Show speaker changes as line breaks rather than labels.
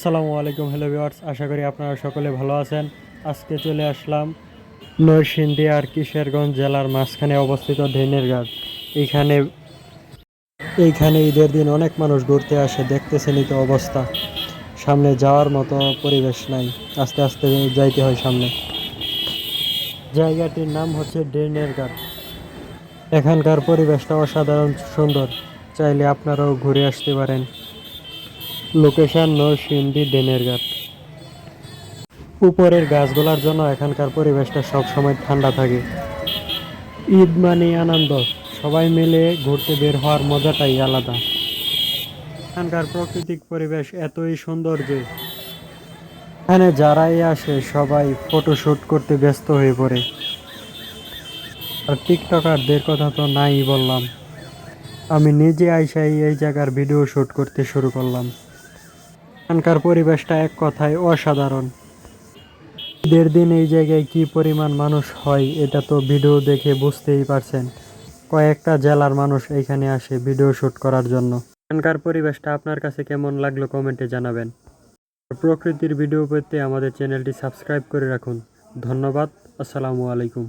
আসসালামু আলাইকুম, hello viewers, আশা করি আপনারা সকলে ভালো আছেন। আজকে চলে আসলাম নরসিংদী আর কিশোরগঞ্জ জেলার মাঝখানে অবস্থিত ঢেনের ঘাট এইখানে এইখানে ঈদের দিন অনেক মানুষ ঘুরতে আসে দেখতেছেনই তো অবস্থা। সামনে যাওয়ার মতো পরিবেশ নাই, আস্তে আস্তে যাইতে হয় সামনে। জায়গাটির নাম হচ্ছে ডেনের ঘাট এখানকার পরিবেশটা অসাধারণ সুন্দর, চাইলে আপনারাও ঘুরে আসতে পারেন। লোকেশন নরসিংদী ডেনের ঘাট উপরের গাছগুলোর জন্য এখানকার পরিবেশটা সব সময় ঠান্ডা থাকে। ঈদ মানে আনন্দ। সবাই মিলে ঘুরতে বের হওয়ার মজাটাই আলাদা। এখানকার প্রাকৃতিক পরিবেশ এতই সুন্দর যে, এখানে যারাই আসে সবাই ফটোশ্যুট করতে ব্যস্ত হয়ে পড়ে। আর টিকটকারদের কথা তো নাই বললাম। আমি নিজে আইসাই এই জায়গার ভিডিও শ্যুট করতে শুরু করলাম। এখানকার পরিবেশটা এক কথায় অসাধারণ। ঈদের দিন এই জায়গায় কি পরিমাণ মানুষ হয়, এটা তো ভিডিও দেখে বুঝতেই পারছেন। কয়েকটা জেলার মানুষ এখানে আসে ভিডিও শ্যুট করার জন্য। এখানকার পরিবেশটা আপনার কাছে কেমন লাগল কমেন্টে জানাবেন। প্রকৃতির ভিডিও পেতে আমাদের চ্যানেলটি সাবস্ক্রাইব করে রাখুন। ধন্যবাদ, আসসালামু আলাইকুম।